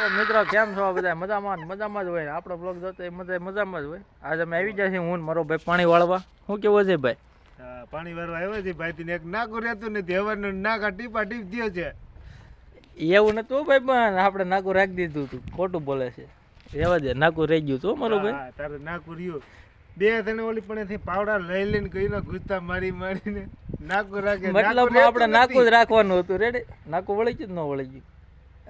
તો મિત્રો કેમ છો બધા મજામાં મજામાં જ હોય આપણો બ્લોગ જોતો એ મજા મજામાં જ હોય. આજે અમે આવી જાય છે હું મારો ભાઈ પાણી વાળવા. શું કેવો છે ભાઈ? પાણી વાળવા આવ્યો છે ભાઈ તને એક નાકું રહેતું નથી. હવે નાકા ટીપા ટીપ થયો છે. એવું નતું ભાઈ પણ આપણે નાકું રાખી દીધું હતું. ખોટું બોલે છે. રહેવા દે નાકું રહી ગયું તું મારો ભાઈ. તારે નાકું રહ્યું. બે તને ઓલી પણ એથી પાવડા લઈ લઈને કહીને ગુસ્તા મારી મારીને નાકું રાખે. મતલબ આપણે નાકું જ રાખવાનું હતું. રેડી નાકું વળી ગયું ન વળી ગયું?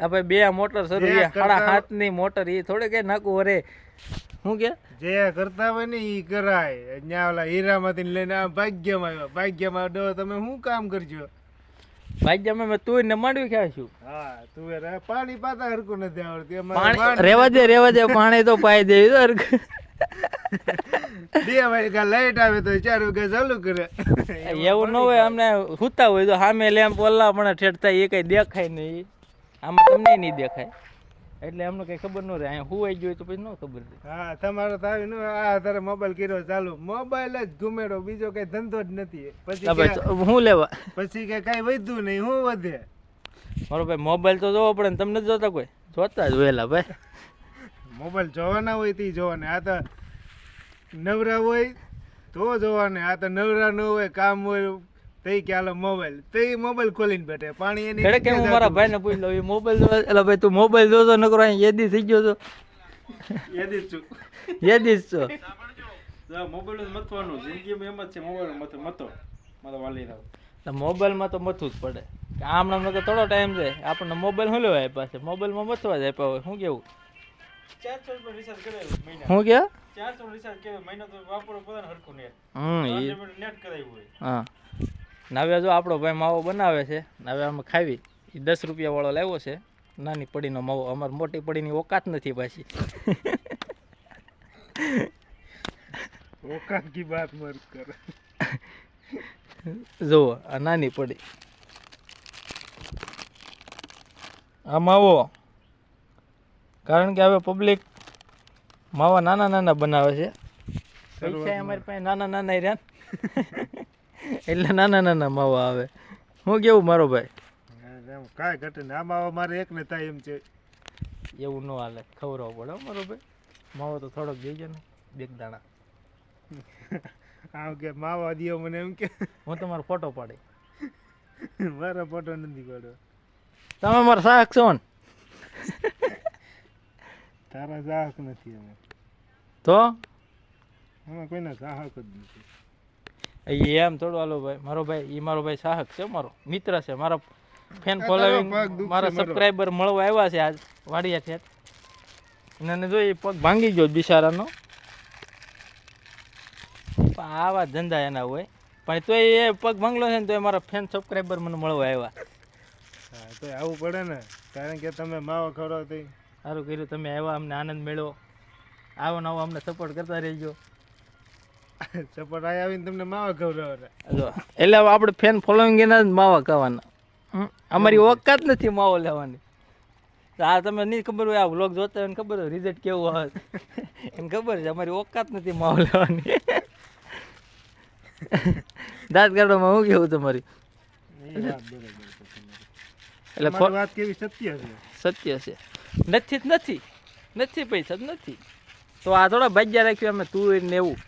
આ ભાઈ બે મોટર શરૂ છે સાડા હાથની મોટર એ થોડે કઈ નાકું અરે શું કે? જે કરતા હોય ને એ કરાય. અહીંયા ઓલા હીરામાંથી લઈને આ ભાગ્યમાં આવ્યો. ભાગ્યમાં ડો તમે શું કામ કરજો? ભાગ્યમાં મેં તું ને માંડવી ખ્યા છું. હા તું રે- પાણી પાતા હરકું નથી આવડતું. પાણી રેવા દે રેવા દે. પાણી તો પાઈ દે તો હરખ. બે વાગ્યા લાઈટ આવે તો ચાર વાગ્યા ચાલુ કરે. એવું ન હોય અમને સુતા હોય તો સામે લેમ્પ ઓલા પણ ઠેઠતા એ કઈ દેખાય નહીં. આમાં તમને નહીં દેખાય. એટલે અમને કઈ ખબર ન રહે. અહીંયા હું આવી હોય તો પછી ન ખબર રહે. હા તમારો તો આવી નું આ તારે મોબાઈલ કર્યો ચાલુ. મોબાઈલ જ ઘુમેડો. બીજો કઈ ધંધો જ નથી. પછી હું લેવા? પછી કે કઈ વધ્યું નહીં. હું વધે. મારો ભાઈ મોબાઈલ તો જોવો પડે ને. તમને જોતા કોઈ? જોતા જ વેલા ભાઈ. મોબાઈલ જોવાના હોય તે જોવાના. આ તો નવરા હોય તો જોવાને. આ તો નવરા ન હોય કામ હોય તઈ કે હાલો મોબાઈલ તઈ મોબાઈલ ખોલીને બેઠે. પાણી એની એટલે કે હું મારા ભાઈને પૂછી લઉં? એ મોબાઈલ જો એટલે ભાઈ તું મોબાઈલ જોતો નકરો અહીં યેદી થઈ ગયો છો યાદી છું. યેદી જ છો. મોબાઈલ મથવાનું. જિંદગીમાં એમ જ છે મોબાઈલ મથો મથો. મારો વાલી રાવ તો મોબાઈલમાં તો મથવું જ પડે. આમ નામ તો થોડો ટાઈમ છે આપણને મોબાઈલ શું લેવા પાસે? છે મોબાઈલમાં મથવા જ આપ્યા હોય શું કેવું? હું કે ચારસો રિચાર્જ કર્યો. મહિનો તો વાપરો પોતાને હરખું નેટ હમ નેટ કરાવ્યું હોય. હા. ને હવે જો આપણો ભાઈ માવો બનાવે છે નાવ્યા હવે અમે ખાવી. એ દસ રૂપિયા વાળો લાવ્યો છે. નાની પડીનો માવો અમારે મોટી પડીની ઓકાત નથી પાછી. ઓકાત કી બાત મત કર. જુઓ આ નાની પડી. આ માવો. કારણ કે હવે પબ્લિક માવા નાના નાના બનાવે છે. પૈસા અમારી પાસે નાના નાના રહ્યા. એટલે નાના નાના માવા આવે. હું કેવું મારો ભાઈ? કાંઈ ઘટે ને માવા મારે એક ને થાય એમ છે. એવું ન હાલે. ખવડાવવું પડે હો મારો ભાઈ. માવો તો થોડોક જઈ જાય ને બે દાણા. આમ કે માવા દિયો મને એમ કે. હું તમારો ફોટો પાડી. મારા ફોટો નથી પાડ્યો. તમે મારા સાહક છો ને? તારા સાહક નથી અમે તો? અમે કોઈના સાહક જ નથી. એ એમ થોડું હાલો ભાઈ મારો ભાઈ એ મારો ભાઈ સાહક છે મારો મિત્ર છે મારા ફેન દુખશે મારા. સબસ્ક્રાઈબર મળવા આવ્યા છે આજ વાડિયા છે. અને જો એ પગ ભાંગી ગયો બિચારાનો. આવા ધંધા એના હોય. પણ તો એ પગ ભાંગલો છે ને તો એ મારા ફેન સબસ્ક્રાઈબર મને મળવા આવ્યા. તો આવું પડે ને. કારણ કે તમે માવા ખવડાવો તો સારું કર્યું તમે આવ્યા અમને આનંદ મેળવો. આવો નવો અમને સપોર્ટ કરતા રહેજો. સપોર્ટ આયા આવીને તમને માવા ખવડાવે એટલે આપણે ફેન ફોલોઈંગ એના જ માવા ખાવાના. અમારી ઓકાત નથી માવો લેવાની. આ તમે નહીં ખબર હોય આ વ્લોગ જોતા હોય ને ખબર હોય રિઝલ્ટ કેવું આવે. એને ખબર છે અમારી ઓકાત નથી માવો લેવાની. દાંત કાઢવામાં હું કેવું તમારી. એટલે વાત કેવી? સત્ય છે. સત્ય છે. નથી જ નથી. નથી પૈસા નથી. તો આ થોડા ભાગ્યા રાખ્યું અમે તું ને એવું.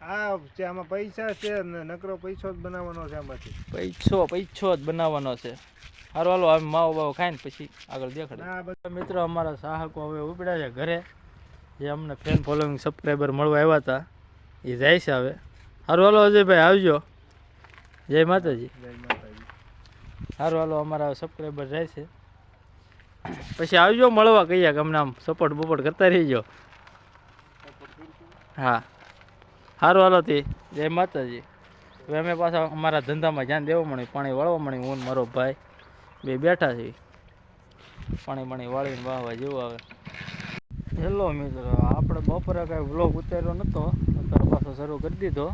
આ છે આમાં પૈસા છે ને નકરો પૈસો જ બનાવવાનો છે આમાંથી. પૈસો પૈસો જ બનાવવાનો છે. હારું હાલો હવે માવો બાવો ખાઈને પછી આગળ દેખાડે. આ બધા મિત્રો અમારા સાહકો હવે ઉપડ્યા છે ઘરે. જે અમને ફેન ફોલોઈંગ સબસ્ક્રાઈબર મળવા આવ્યા હતા એ જાય છે હવે. સારું હાલો અજયભાઈ આવજો. જય માતાજી. જય માતાજી. સારું હાલો અમારા સબસ્ક્રાઈબર જાય છે. પછી આવજો મળવા કહીએ કે અમને આમ સપોર્ટ બપોર્ટ કરતા રહીજો. હા. સારું હાલો તે. જય માતાજી. હવે અમે પાછા અમારા ધંધામાં ધ્યાન દેવું મળ્યું પાણી વાળવા મળ્યું હું મારો ભાઈ બે બેઠા છીએ. પાણી પાણી વાળીને વાહવા જેવું આવે. હેલો મિત્રો, આપણે બપોરે કાંઈ વ્લોગ ઉતાર્યો નહોતો અત્યારે પાછો શરૂ કરી દીધો.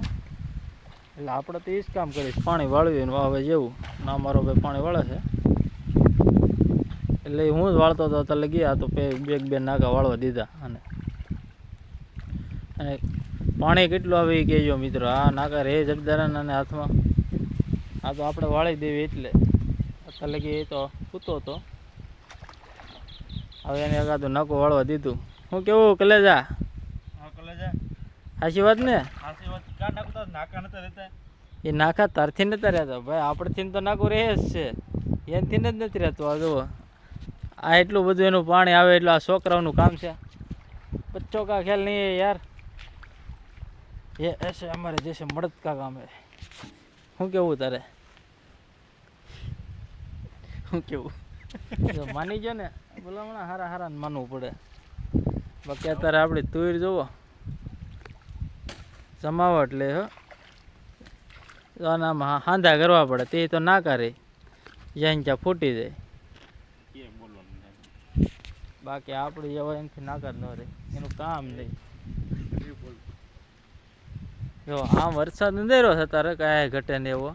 એટલે આપણે તો એ જ કામ કરીશ પાણી વાળવીને વાવે જેવું. ના મારો ભાઈ પાણી વાળે છે. એટલે હું જ વાળતો હતો, અત્યારે ગયા તો બે બે નાગા વાળવા દીધા અને પાણી કેટલું આવે એ કહેજો મિત્રો. આ નાકા રે જગદારાના હાથમાં. આ તો આપણે વાળી દેવી એટલે. અત્યારે લગી એ તો સૂતો હતો હવે એને એકાદું નાકો વાળવા દીધું. હું કેવું કલેજા? હા કલેજા. સાચી વાત ને? હાસી વાત. કા નાખતા નાકા નતા રહેતા? એ નાખા તારથી નતા રહેતા. ભાઈ આપણેથી તો નાકું રહે જ છે. એનથી જ નથી રહેતું. આ જુઓ. આ એટલું બધું એનું પાણી આવે એટલે આ છોકરાઓનું કામ છે. બચ્ચો કા ખ્યાલ નહીં है એ એસે અમારે જશે મળદકા ગામે. શું કેવું તારે? શું કેવું? માની ગયો ને બોલામણા હારા હારા ને માનવું પડે. બાકી અત્યારે આપણે તુર જોવો. જમાવટ લે હો. આનામાં હાંધા કરવા પડે, તે તો ના કરે. જ્યાં ત્યાં ફૂટી જાય. બાકી આપણે એવા એમથી ના કર ન રહે. એનું કામ નહીં. જો આમ વરસાદ અંધેરો થતા રહે કાંઈ ઘટે ને એવો.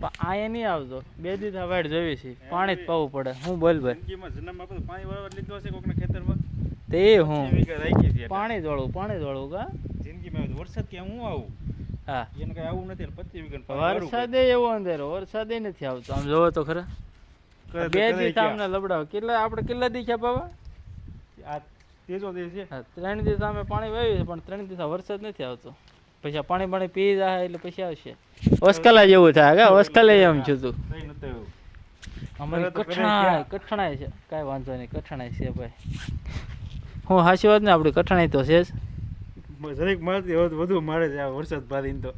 પણ અહીંયા નહીં આવતો. બે દીધા વાડ જોઈ છે. પાણી જ પાવું પડે. હું બોલ ભાઈ. જન્મ આપણે પાણી વાળવા લીધો છે કોકના ખેતરમાં. તે હું. પાણી દોડું પાણી દોડું કા? જિંદગીમાં વરસાદ કે હું આવું? હા. એને કઈ આવું નથી પચીસ વીઘાનું વરસાદે એવો અંધેરો. વરસાદે નથી આવતો. આમ જોવો તો ખરા. બે દી લબડાવ. કેટલા આપણે કેટલા દી છે બાબા આ તેજો દેશ છે. ત્રણ દિવસ અમે પાણી વાવ્યું છે પણ ત્રણ દિવસ વરસાદ નથી આવતો. પછી આ પાણી પાણી પી જાય એટલે પછી આવશે. ઓસ્કલા જેવું થાય કે? ઓસ્કલે એમ છું તું. અમારી કઠણાઈ કઠણાય કઠણાય છે. કાંઈ વાંધો નહીં કઠણાય છે ભાઈ. હું હાચી વાત ને આપણી કઠણાઈ તો છે જ. જરીક મળતી હોત વધુ મારે છે આ વરસાદ ભારીને તો.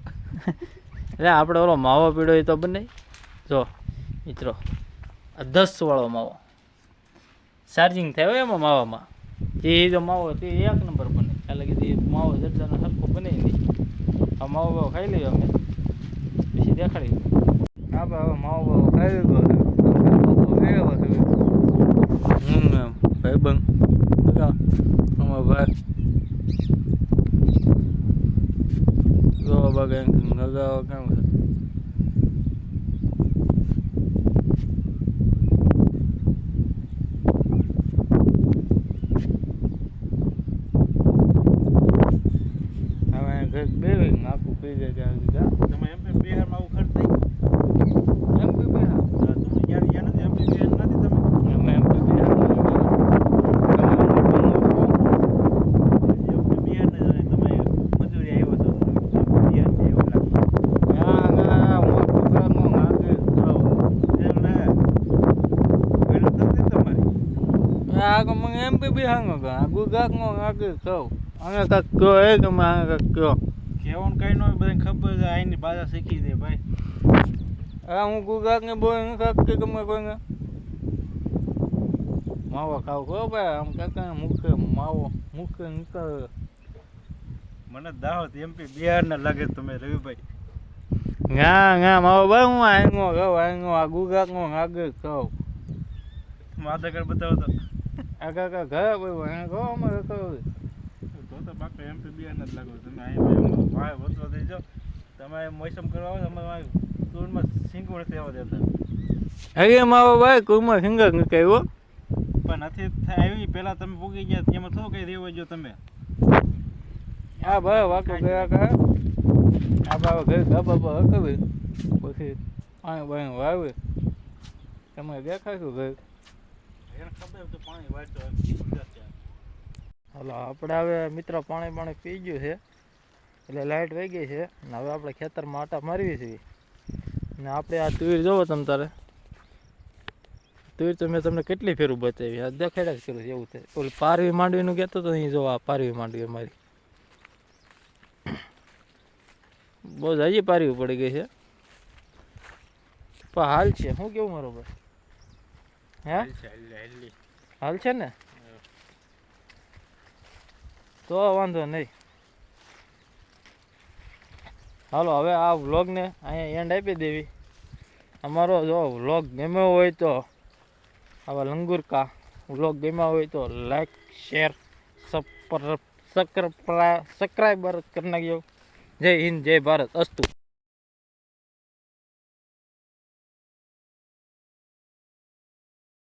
એટલે આપણે ઓલો માવો પીડો એ તો બને. જો મિત્રો આ દસ વાળો માવો. ચાર્જિંગ થાય હોય એમાં માવામાં. જે જો માવો તે એક નંબર બને. એટલે કે તે માવો જડજાનો સરખો બને. માવો બાવો ખાઈ લઈએ અમે. પછી દેખાડી આપણે હવે માવો બાવો ખાઈ લીધો છે. ભાઈ બંધ. અમારા ભાઈ. જો બગા નગાવો કેમ છે? હવે ઘર પી જાય ત્યાં સુધી. જા. તમે એમ પી બિહારમાં આવું ખર્ચ થઈ એમ પી બે હા. હા, તમે યાર યાર નથી? એમ પી બિહાર નથી તમે? એમ એમ પી બે હા. એમ પી બિહાર ને જાણે તમે મજૂરી આવ્યો છો બિહારથી એવું લાગે. ના, ના, હું ગુજરાતનો નાગરિક છું. એમ ના પેલું થતી તમારી આ તો મને એમ પી બે હાંગો કે આ ગુજરાતનો નાગરિક છું. આને કાંઈક કહો એ કે મને આને કાંઈક કહો કહેવાનું કઈ ન હોય બધાને ખબર છે આઈની ભાષા શીખી દે ભાઈ હા હું ગુજરાતને બોલ કાંઈક કે ગમે કોઈને માવો ખાવ કહો ભાઈ આમ કાકા મુખ માવો મુખ નીકળ મને દાહોદ એમપી બિહાર ના લાગે તમે રવિભાઈ ના ના માવો ભાઈ હું આંગો ખાવ આંગો આ ગુજરાતનો નો ખાવ તમે આધાર કાર્ડ બતાવો તો આ કાકા ઘરે ભાઈ અહીંયા ખાવ અમારે ખાવ તો એમ બાકી એમપી બિહાર ના જ લાગો. તમે અહીંયા ભાઈ વધતો થઈ જાઓ. તમે મોસમ કરવા આવો અમે ટૂરમાં સિંગું નથી આવવા દેતા. હવે આવો ભાઈ કુમાં સિંગર નીકળ્યો પણ નથી થાય આવી પહેલાં તમે પૂગી ગયા એમાં થોડું કંઈ રહેવા જો તમે? હા ભાઈ વાકો ગયા કા આ બાબા ઘરે ગા બાબા હકવે પછી પાણી બાણી વાવે. તમે દેખાશું ઘર. એને ખબર તો પાણી વાંચતો હાલો આપણે હવે મિત્રો પાણી પાણી પી ગયું છે. એટલે લાઇટ વહી ગઈ છે. ને હવે આપણે ખેતરમાં આટા મારવી છીએ ને આપણે આ તુવીર જોવો તમે તારે? તુવીર તો મેં તમને કેટલી ફેરું બતાવી. આ દેખાડ્યા જ કર્યું છું એવું થાય. ઓલું પારવી માંડવીનું કહેતો તો અહીં જોવા પારવી માંડવી અમારી. બહુ જ હજી પારવી પડી ગઈ છે. પણ હાલ છે. શું કેવું મારો ભાઈ? હે? હાલ છે ને? તો વાંધો નહીં. હાલો, હવે આ વ્લોગને અહીંયા એન્ડ આપી દેવી. અમારો જો વ્લોગ ગમ્યો હોય તો આવા લંગુરકા વ્લોગ ગમ્યા હોય તો લાઈક શેર સબસ્ક્રાઈબર કરી નાખજો. જય હિન્દ, જય ભારત. અસ્તુ.